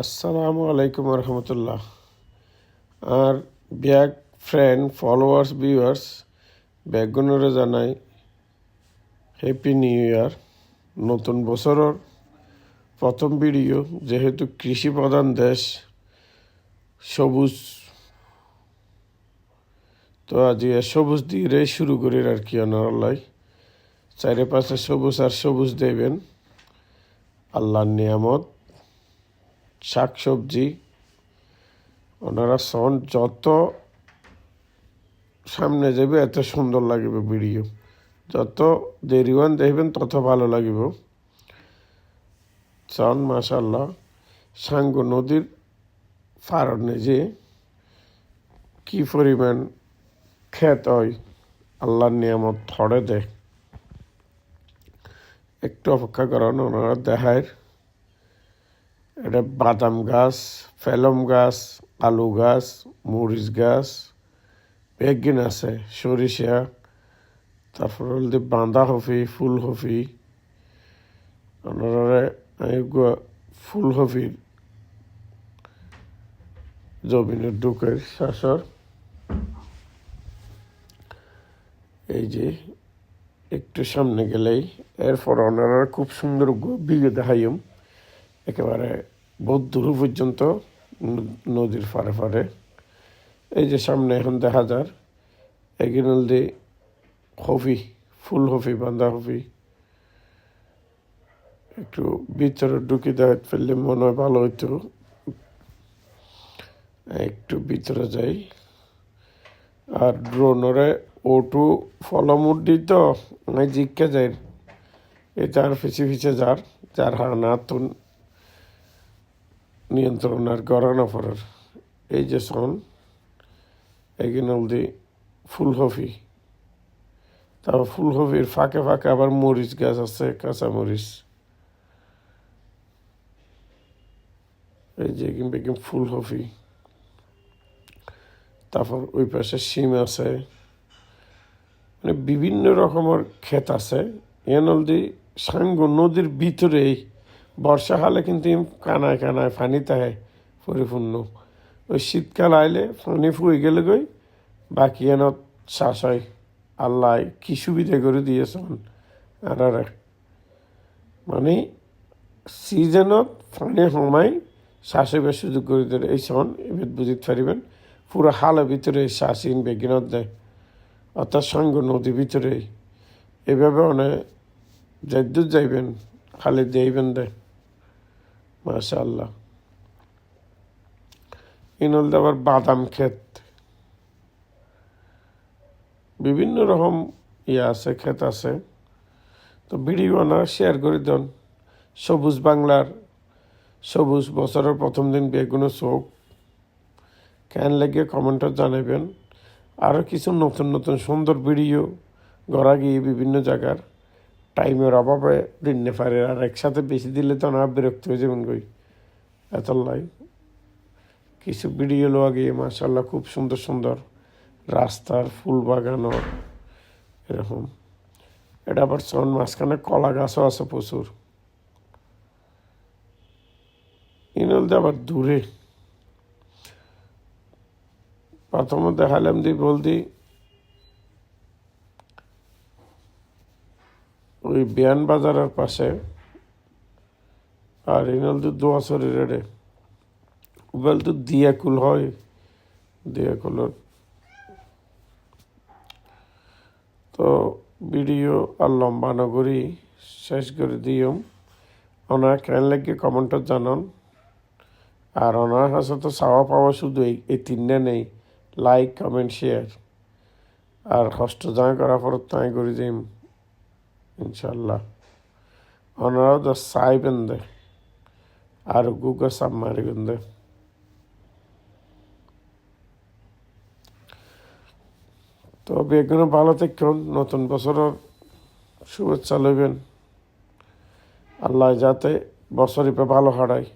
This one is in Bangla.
আসসালামু আলাইকুম রহমতুল্লাহ আর ব্যাগ ফ্রেন্ড, ফলোয়ার্স, ভিউয়ার্স ব্যাগগুণরে জানাই হ্যাপি নিউ ইয়ার নতুন বছরের প্রথম ভিডিও, যেহেতু কৃষি প্রধান দেশ, সবুজ। তো আজ সবুজ দিয়ে শুরু করি আর কি অনারালাই। চারে পাশে সবুজ আর সবুজ দেবেন। আল্লাহর নিয়ামত। শাক সবজি ওনারা সন যত সামনে যাবে, এত সুন্দর লাগবে ভিডিও। যত দেরিওয়ান দেখবেন, তত ভালো লাগিব। সন মাশাল্লাহ সাঙ্গ নদীর ফারণে যে কি পরিমাণ ক্ষেত হয়, আল্লাহর নিয়ামত থড়ে দেয়। একটু অপেক্ষা করেন, ওনারা দেখায়। এটা বাদাম গাছ, ফেলম গাছ, আলু গাছ, মরিচ গাছ, বেগিন আছে, সরিষা, তারপর হলদি বাঁধাকপি, ফুলকপি। ওনারা ফুলকপির জমিনের ডুকের শাসর এই যে একটু সামনে গেলেই, এরপর ওনারা খুব সুন্দর বিয়ে দেখাইম। একেবারে বহুত দূর পর্যন্ত নদীর ফারে ফারে এই যে সামনে এখন দেখা যার, এগিয়ে দি হফি, ফুল হফি বান্ধা হফি। একটু ভিতরে ঢুকি দেওয়া ফেললে মনে হয় ভালো হইতো। একটু ভিতরে যাই। আর ড্রোনরে ওটু ফলমুট দিত আমি জিজ্ঞা যাই। এটা আর ফিসে ফিসে যার যার হানা তুন নিয়ন্ত্রণ আর গড়ানো পড়ার এই যে সন, এগিন দি ফুলকপি। তারপর ফুলকপির ফাঁকে ফাঁকে আবার মরিচ গাছ আছে, কাঁচা মরিচ। এই যে বেগিম ফুলকপি। তারপর ওই পাশে শিম আছে। মানে বিভিন্ন রকমের ক্ষেত আছে। এনলদি সাঙ্গ নদীর ভিতরেই বর্ষাকালে কিন্তু কানায় কানায় পানি থাকে পরিপূর্ণ। ওই শীতকাল আইলে পানি ফুয়ে গেলে গই, বাকি এনত শ্বাস হয়। আল্লাহ কি সুবিধা করে দিয়েছেন? আর মানে সিজনত পানি সময় শ্বাস হইবার সুযোগ করে দিলে, এই সন এবার বুঝিতে পারিবেন, পুরো হালের ভিতরে শ্বাস বেগিনত দেয়। অর্থাৎ সঙ্গ নদীর ভিতরে। এভাবে অনেক যাইবেন, খালি যাইবেন দেয়। মাশা আল্লাহ ইনল আবার বাদাম ক্ষেত। বিভিন্ন রকম ইয়ে আছে, ক্ষেত আছে। তো ভিডিও বানার শেয়ার করে দেন। সবুজ বাংলার, সবুজ বছরের প্রথম দিন বেগুনো চোখ। কেন লেগে কমেন্টে জানাবেন। আরও কিছু নতুন নতুন সুন্দর ভিডিও গড়া গিয়ে বিভিন্ন জায়গার। টাইমের অভাবে দিনে পারে, আর একসাথে বেশি দিলে তো না বিরক্ত হয়ে যাবেন কই? এত লাই কিছু ভিডিও লোয়া গিয়ে মাসাল্লাহ খুব সুন্দর সুন্দর রাস্তার ফুল বাগানো এরকম। এটা আবার চন মাঝখানে কলা গাছও আছে প্রচুর। ইনলতে আবার দূরে। প্রথমে দেখালাম দি বলদি ওই বিয়ান বাজারের পাশে আর ইনাল তো দোয়া শরীরে বল তো দিয়াকুল হয় দিয়াকুলের তো ভিডিও আর লম্বা নগরী শেষ করে দিও। ওনার কেন লাগে কমেন্টত জানান। আর ওনার কাছে তো চাওয়া পাওয়া শুধু এই তিনটা নেই লাইক কমেন্ট শেয়ার আর কষ্ট যা করার পর তাই করে দিম। ইনশাল্লাহ ওনারাও তো চাইবেন দে আর গুগল সাপ মারিবেন দে তো বেগুন ভালো থাকুন নতুন বছরের শুভেচ্ছা লইবেন। আল্লাহ যাতে বছর ভালো হারায়।